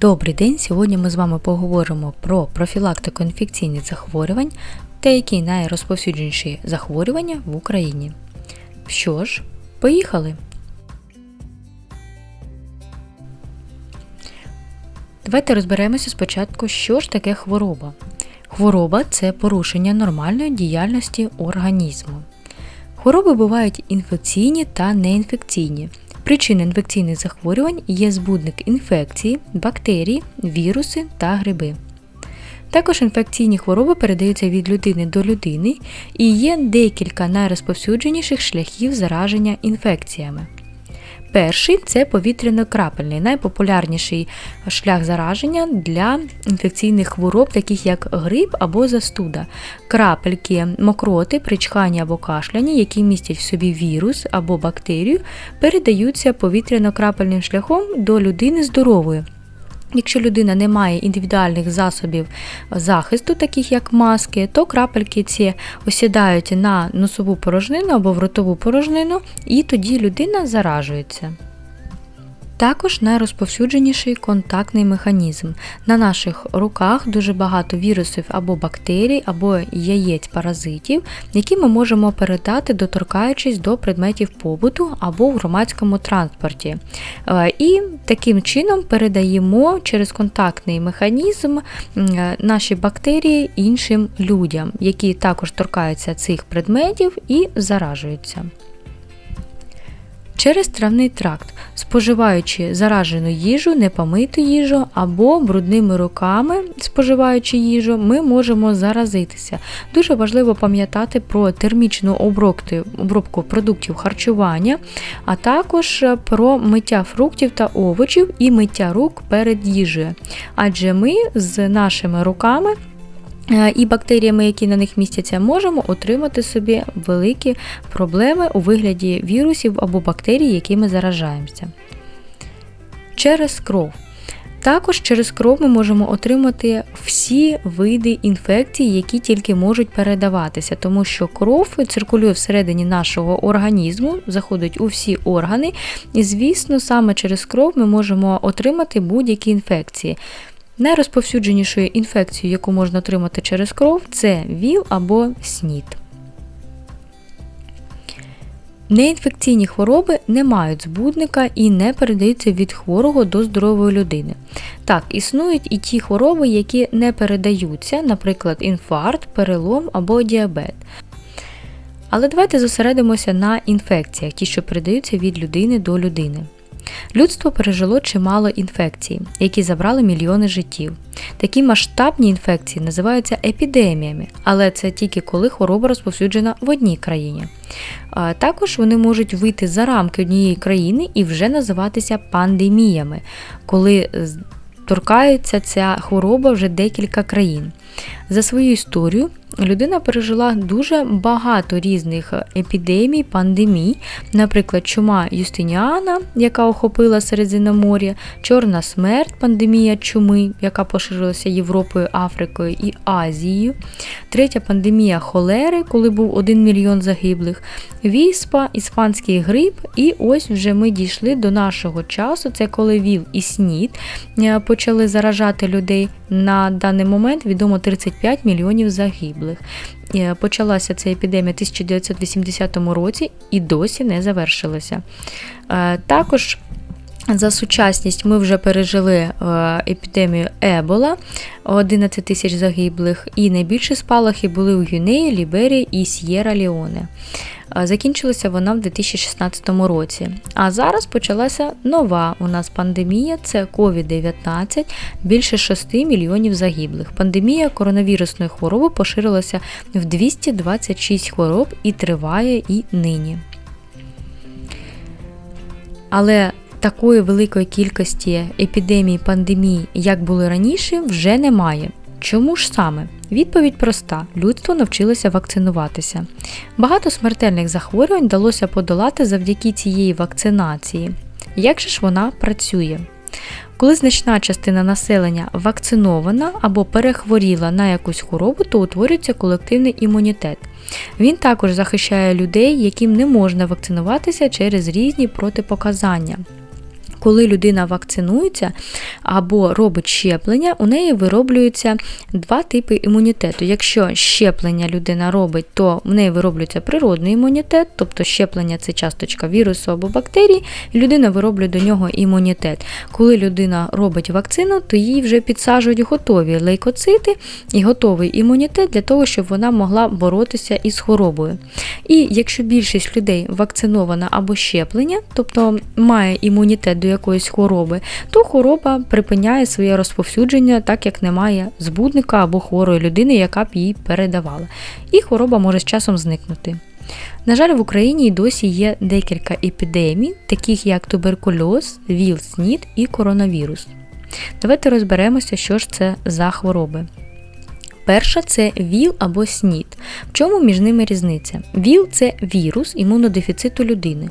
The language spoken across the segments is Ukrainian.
Добрий день! Сьогодні ми з вами поговоримо про профілактику інфекційних захворювань та які найрозповсюдженіші захворювання в Україні. Що ж, поїхали! Давайте розберемося спочатку, що ж таке хвороба. Хвороба це порушення нормальної діяльності організму. Хвороби бувають інфекційні та неінфекційні. Причини інфекційних захворювань є збудник інфекції, бактерії, віруси та гриби. Також інфекційні хвороби передаються від людини до людини і є декілька найрозповсюдженіших шляхів зараження інфекціями. Перший це повітряно-крапельний, найпопулярніший шлях зараження для інфекційних хвороб, таких як грип або застуда, крапельки, мокроти, причхання або кашляння, які містять в собі вірус або бактерію, передаються повітряно-крапельним шляхом до людини здорової. Якщо людина не має індивідуальних засобів захисту, таких як маски, то крапельки ці осідають на носову порожнину або в ротову порожнину, і тоді людина заражується. Також найрозповсюдженіший контактний механізм. На наших руках дуже багато вірусів або бактерій, або яєць паразитів, які ми можемо передати, доторкаючись до предметів побуту або в громадському транспорті. Е, І таким чином передаємо через контактний механізм е, наші бактерії іншим людям, які також торкаються цих предметів і заражуються. Через травний тракт, споживаючи заражену їжу, непомиту їжу або брудними руками, споживаючи їжу, ми можемо заразитися. Дуже важливо пам'ятати про термічну обробку, продуктів харчування, а також про миття фруктів та овочів і миття рук перед їжею. Адже ми з нашими руками і бактеріями, які на них містяться, можемо отримати собі великі проблеми у вигляді вірусів або бактерій, якими заражаємося. Через кров. Також через кров ми можемо отримати всі види інфекцій, які тільки можуть передаватися, тому що кров циркулює всередині нашого організму, заходить у всі органи, і, звісно, саме через кров ми можемо отримати будь-які інфекції. Найрозповсюдженішою інфекцією, яку можна отримати через кров, це ВІЛ або СНІД. Неінфекційні хвороби не мають збудника і не передаються від хворого до здорової людини. Так, існують і ті хвороби, які не передаються, наприклад, інфаркт, перелом або діабет. Але давайте зосередимося на інфекціях, ті, що передаються від людини до людини. Людство пережило чимало інфекцій, які забрали мільйони життів. Такі масштабні інфекції називаються епідеміями, але це тільки коли хвороба розповсюджена в одній країні. Також вони можуть вийти за рамки однієї країни і вже називатися пандеміями, коли торкається ця хвороба вже декілька країн. За свою історію людина пережила дуже багато різних епідемій, пандемій, наприклад, чума Юстиніана, яка охопила Середземномор'я, Чорна смерть, пандемія чуми, яка поширилася Європою, Африкою і Азією, третя пандемія холери, коли був 1 мільйон загиблих, віспа, іспанський грип, і ось вже ми дійшли до нашого часу. Це коли ВІЛ і СНІД е, почали заражати людей. На даний момент відомо 35 мільйонів загиблих. Е, почалася ця епідемія в 1980 році і досі не завершилася. Е, також за сучасність ми вже пережили е, епідемію Ебола, 11 тисяч загиблих, і найбільші спалахи були у Гюнеї, Ліберії і С'єра Ліоне. Закінчилася вона в 2016 році. А зараз почалася нова у нас пандемія це COVID-19, більше 6 мільйонів загиблих. Пандемія коронавірусної хвороби поширилася в 226 хвороб і триває і нині. Але такої великої кількості епідемій, пандемій, як були раніше, вже немає. Чому ж саме? Відповідь проста: людство навчилося вакцинуватися. Багато смертельних захворювань вдалося подолати завдяки цієї вакцинації. Як же ж вона працює? Коли значна частина населення вакцинована або перехворіла на якусь хворобу, то утворюється колективний імунітет. Він також захищає людей, яким не можна вакцинуватися через різні протипоказання. Коли людина вакцинується або робить щеплення, у неї вироблюються два типи імунітету. Якщо щеплення людина робить, то в неї вироблюється природний імунітет, тобто щеплення це часточка вірусу або бактерії, і людина вироблює до нього імунітет. Коли людина робить вакцину, то їй вже підсаджують готові лейкоцити і готовий імунітет для того, щоб вона могла боротися із хворобою. І якщо більшість людей вакцинована або щеплення, тобто має імунітет до якоїсь хвороби, то хвороба припиняє своє розповсюдження, так як немає збудника або хворої людини, яка б їй передавала. І хвороба може з часом зникнути. На жаль, в Україні й досі є декілька епідемій, таких як туберкульоз, ВІЛ, СНІД і коронавірус. Давайте розберемося, що ж це за хвороби. Перша це ВІЛ або СНІД. В чому між ними різниця? ВІЛ це вірус імунодефіциту людини,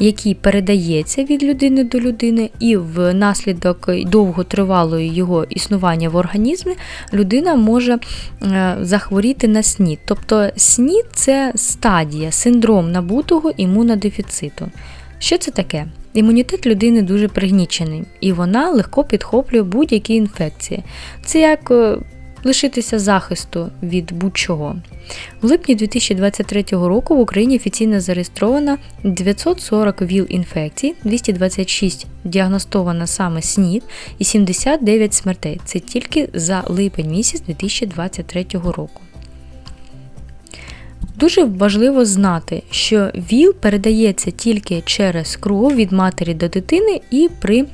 який передається від людини до людини, і внаслідок довготривалої його існування в організмі людина може е, захворіти на СНІД. Тобто СНІД це стадія, синдром набутого імунодефіциту. Що це таке? Імунітет людини дуже пригнічений, і вона легко підхоплює будь-які інфекції. Це як е, лишитися захисту від будь-чого. В липні 2023 року в Україні офіційно зареєстровано 940 ВІЛ-інфекцій, 226 діагностовано саме СНІД і 79 смертей. Це тільки за липень місяць 2023 року. Дуже важливо знати, що ВІЛ передається тільки через кров від матері до дитини і при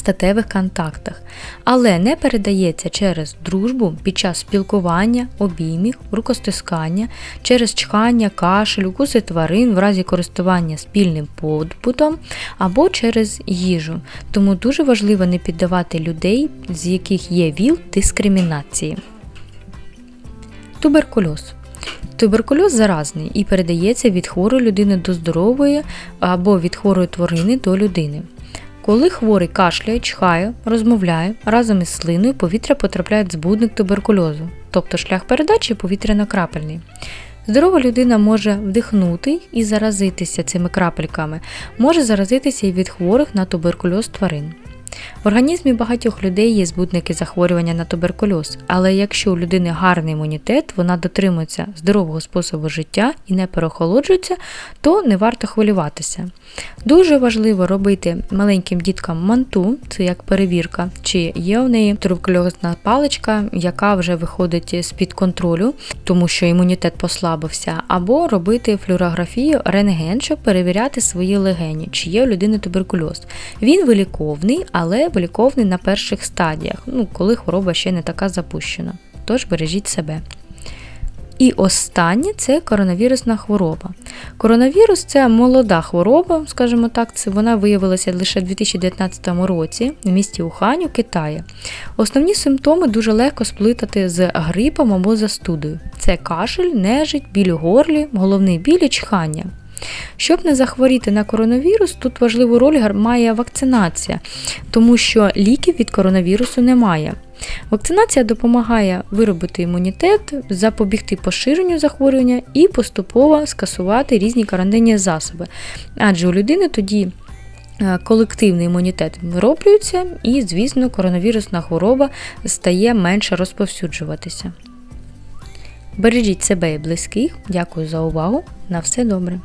статевих контактах, але не передається через дружбу під час спілкування, обіймів, рукостискання, через чхання, кашель, укуси тварин в разі користування спільним побутом або через їжу. Тому дуже важливо не піддавати людей, з яких є ВІЛ, дискримінації. Туберкульоз. Туберкульоз заразний і передається від хворої людини до здорової або від хворої тварини до людини. Коли хворий кашляє, чхає, розмовляє, разом із слиною повітря потрапляє в збудник туберкульозу, тобто шлях передачі повітряно-крапельний. Здорова людина може вдихнути і заразитися цими крапельками, може заразитися і від хворих на туберкульоз тварин. В організмі багатьох людей є збудники захворювання на туберкульоз, але якщо у людини гарний імунітет, вона дотримується здорового способу життя і не переохолоджується, то не варто хвилюватися. Дуже важливо робити маленьким діткам манту, це як перевірка, чи є у неї туберкульозна паличка, яка вже виходить з-під контролю, тому що імунітет послабився, або робити флюорографію рентген, щоб перевіряти свої легені, чи є у людини туберкульоз. Він виліковний, але виліковний на перших стадіях, ну, коли хвороба ще не така запущена. Тож бережіть себе. І останнє це коронавірусна хвороба. Коронавірус це молода хвороба, скажімо так, це вона виявилася лише в 2019 році в місті Ухань у Китаї. Основні симптоми дуже легко сплитати з грипом або застудою. Це кашель, нежить, біль у горлі, головний біль і чхання. Щоб не захворіти на коронавірус, тут важливу роль має вакцинація, тому що ліків від коронавірусу немає. Вакцинація допомагає виробити імунітет, запобігти поширенню захворювання і поступово скасувати різні карантинні засоби. Адже у людини тоді е, колективний імунітет вироблюється, і, звісно, коронавірусна хвороба стає менше розповсюджуватися. Бережіть себе і близьких. Дякую за увагу. На все добре.